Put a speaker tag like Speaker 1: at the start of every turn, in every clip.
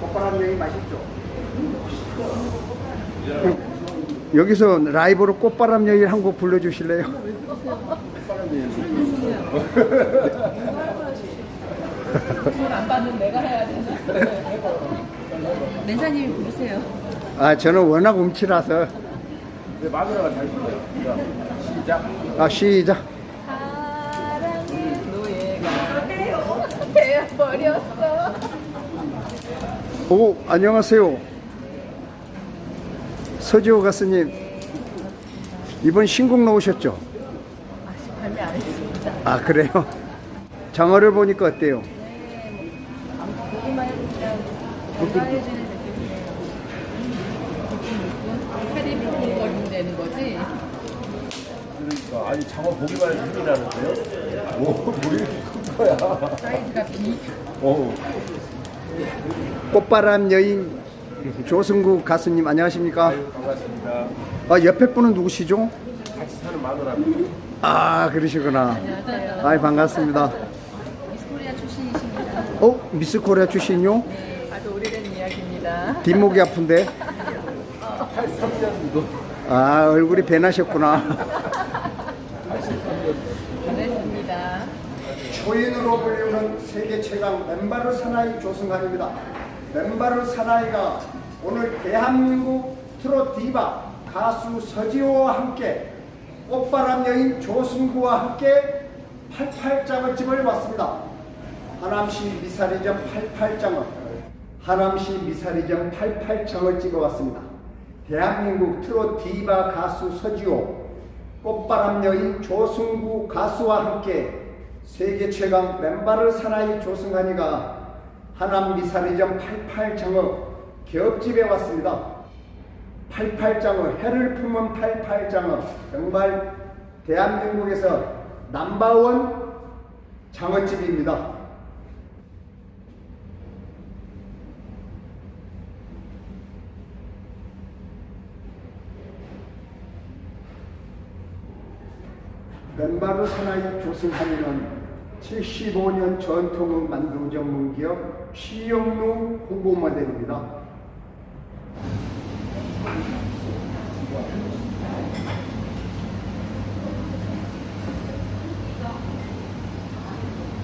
Speaker 1: 꽃바람 여행 맛있죠? 여기서 라이브로 꽃바람 여인 한곡 불러주실래요?
Speaker 2: 돈안 받는 내가 해야 되나? 멘사님이 부르세요.
Speaker 1: 아 저는 워낙 움치라서
Speaker 3: 근데 마누라가 잘 불러요. 자, 시작.
Speaker 1: 아 시작
Speaker 2: 사랑의 노예가 되어버렸어.
Speaker 1: 오 안녕하세요 서지호 가수님 이번 신곡 나오셨죠?
Speaker 2: 아직 발매 안 했습니다.
Speaker 1: 아 그래요? 장어를 보니까 어때요?
Speaker 2: 보기만 해도 그냥 건강해지는 느낌이에요. 팔이 빙빙거리는 거지?
Speaker 3: 그러니까 아니 장어 보기만 해도 힘이 나는데요? 뭐, 뭐 이렇게 큰 거야?
Speaker 2: 사이즈가 비.
Speaker 3: 어우.
Speaker 1: 꽃바람 여인 조승구 가수님 안녕하십니까?
Speaker 3: 반갑습니다.
Speaker 1: 아 옆에 분은 누구시죠?
Speaker 3: 같이 사는 마누라입니다.
Speaker 1: 아 그러시구나
Speaker 2: 안녕하세요.
Speaker 1: 아이 반갑습니다
Speaker 2: 미스코리아 출신이십니다.
Speaker 1: 어? 미스 코리아 출신요?
Speaker 2: 네, 아주 오래된 이야기입니다.
Speaker 1: 뒷목이 아픈데
Speaker 3: 83년도.
Speaker 1: 아 얼굴이 변하셨구나
Speaker 2: 잘했습니다.
Speaker 1: 초인으로 불리우는 세계 최강 맨바르 사나이 조승환입니다. 맨바르 사나이가 오늘 대한민국 트롯 디바 가수 서지호와 함께 꽃바람 여인 조승구와 함께 88장을 집을 왔습니다. 하남시 미사리점 88장을 하남시 미사리점 88장을 찍어왔습니다. 대한민국 트롯 디바 가수 서지호 꽃바람 여인 조승구 가수와 함께 세계 최강 맨바르 사나이 조승환이가 하남 미사리점 88장어 개업집에 왔습니다. 88장어 해를 품은 88장어 정말 대한민국에서 남바원 장어집입니다. 맨바르 사나이 조승환이는 75년 전통의 만두 전문 기업 취영루 홍보 모델입니다.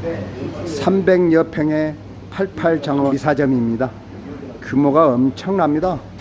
Speaker 1: 네, 300여 평의 88장어 미사점입니다. 규모가 엄청납니다.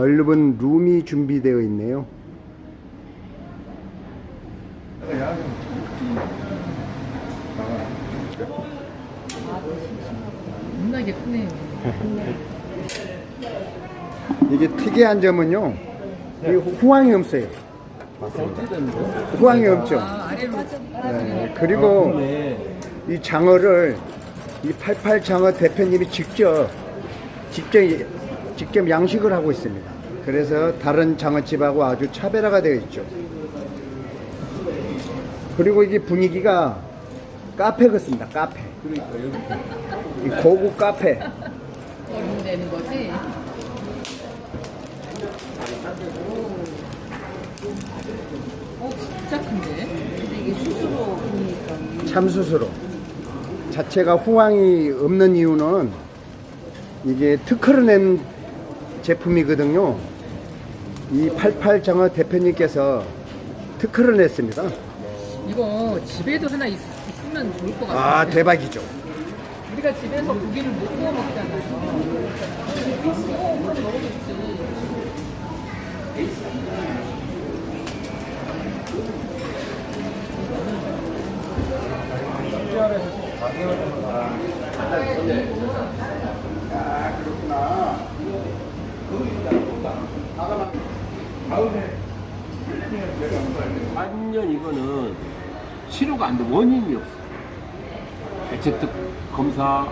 Speaker 1: 넓은 룸이 준비되어 있네요. 이게 특이한 점은요. 이 후황이 없어요. 후황이 없죠.
Speaker 2: 아, 아래로
Speaker 1: 네, 그리고 이 장어를 이88 장어 대표님이 직접 직접 직접 양식을 하고 있습니다. 그래서 다른 장어집하고 아주 차별화가 되어 있죠. 그리고 이게 분위기가 카페 같습니다. 카페.
Speaker 3: 그러니까
Speaker 1: 이 고급 카페.
Speaker 2: 거리는 거지? 어, 진짜 큰데? 근데 이게 수수로 보니까.
Speaker 1: 참수수로 자체가 후황이 없는 이유는 이게 특허를 낸 제품이거든요. 이 88장어 대표님께서 특허를 냈습니다.
Speaker 2: 이거 집에도 하나 있, 으면 좋을 것 같아요.
Speaker 1: 아 대박이죠.
Speaker 2: 우리가 집에서 고기를 못 구워 먹잖아요.
Speaker 1: 아 그렇구나.
Speaker 3: 완전 이거는 치료가 안 돼. 원인이 없어. 대체특 검사,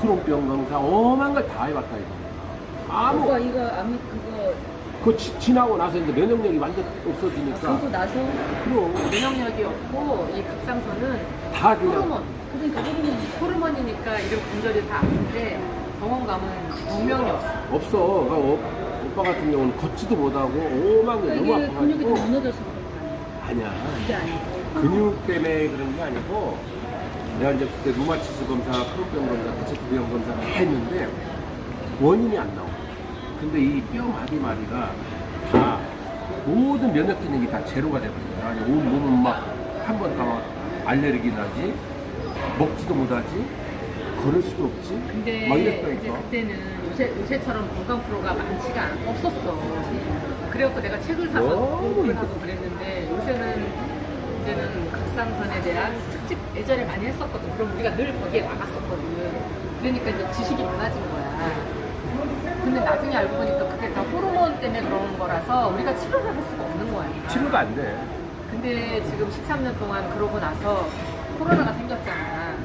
Speaker 3: 크론병 검사, 엄한 걸 다 해봤다 이거. 아무
Speaker 2: 그거 이거 아무 그거
Speaker 3: 그 지, 지나고 나서 이제 면역력이 완전 없어지니까
Speaker 2: 나서
Speaker 3: 그럼
Speaker 2: 면역력이 없고 이 갑상선은
Speaker 3: 다 그냥
Speaker 2: 호르몬 그러니까 호르몬 호르몬이니까 이런 관절이 다 아픈데 병원감은 분명히 없어.
Speaker 3: 없어. 그러니까 오- 오빠 같은 경우는 걷지도 못하고 오만 게 너무
Speaker 2: 이게 근육이 좀
Speaker 3: 아파가지고
Speaker 2: 무너져서 그런 거
Speaker 3: 아니야.
Speaker 2: 아니야? 그게 아니고.
Speaker 3: 근육 때문에 그런 게 아니고 내가 이제 그때 루마티스 검사, 크론병 검사, 대체투병 검사 다 했는데 원인이 안 나와. 근데 이 뼈 마디 마디가 다 모든 면역 기능이 다 제로가 돼버린 거야. 아니, 온 몸은 막 한 번 다 알레르기 나지, 먹지도 못하지, 걸을 수도 없지.
Speaker 2: 근데
Speaker 3: 막
Speaker 2: 이제
Speaker 3: 이랬다니까.
Speaker 2: 그때는 요새 요새처럼 건강 프로가 많지가 않, 없었어. 그래갖고 내가 책을 사서
Speaker 3: 너무
Speaker 2: 공부를 하고 그랬는데 요새는 이제는 갑상선에 대한 특집 예전에 많이 했었거든. 그럼 우리가 늘 거기에 나갔었거든. 그러니까 이제 지식이 많아진 거야. 근데 나중에 알고 보니까 그게 다 호르몬 때문에 그런 거라서 우리가 치료를 할 수가 없는 거야.
Speaker 3: 치료가 안 돼.
Speaker 2: 근데 지금 13년 동안 그러고 나서 코로나가 생겼잖아.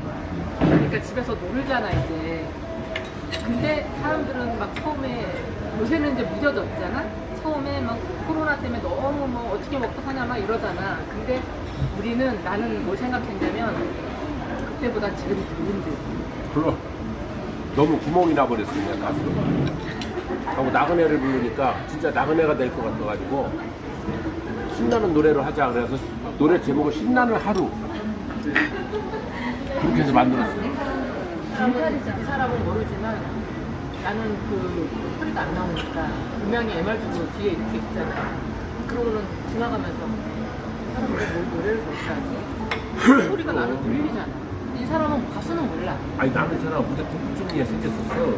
Speaker 2: 그러니까 집에서 놀잖아, 이제. 근데 사람들은 막 처음에, 요새는 이제 무뎌졌잖아? 처음에 막 코로나 때문에 너무 뭐 어떻게 먹고 사냐 막 이러잖아. 근데 우리는, 나는 뭘 생각했냐면, 그때보다 지금이 더 힘들어.
Speaker 3: 그럼 너무 구멍이 나버렸으니까 가수로 하고 나그네를 부르니까 진짜 나그네가 될 것 같아가지고 신나는 노래로 하자 그래서 노래 제목을 신나는 하루 그렇게 해서 만들었어요
Speaker 2: 이 사람은 모르지만 나는 그 소리가 안 나오니까 분명히 MR도 뒤에 이렇게 있잖아. 그러고는 지나가면서 사람들이 뭘 노래를 그렇게 하지? 소리가 나는 들리잖아. 이 사람은 가수는 몰라.
Speaker 3: 아니 나는 사람 무대 통증이 생겼었어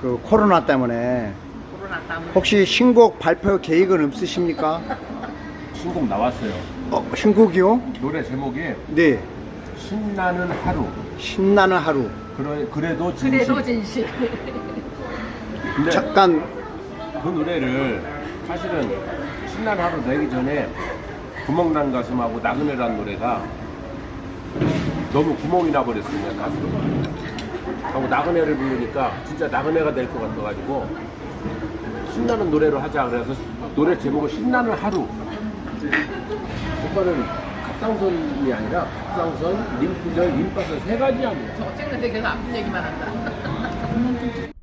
Speaker 1: 그 코로나 때문에
Speaker 2: 코로나 때문에.
Speaker 1: 혹시 신곡 발표 계획은 없으십니까?
Speaker 3: 신곡 나왔어요
Speaker 1: 어, 신곡이요?
Speaker 3: 노래 제목이
Speaker 1: 네.
Speaker 3: 신나는 하루.
Speaker 1: 신나는 하루.
Speaker 3: 그래, 그래도 진심.
Speaker 2: 그래도 진실.
Speaker 3: 근데
Speaker 1: 잠깐.
Speaker 3: 그 노래를 사실은 신나는 하루 되기 전에 구멍난 가슴하고 나그네란 노래가 너무 구멍이 나버렸으니까 가수로 하고 나그네를 부르니까 진짜 나그네가 될 것 같아가지고 신나는 노래로 하자 그래서 노래 제목을 신나는 하루. 오빠는 갑상선이 아니라 갑상선, 림프절, 림파선 세 가지 아니야
Speaker 2: 저 찍는데 계속 아픈 얘기만
Speaker 1: 한다.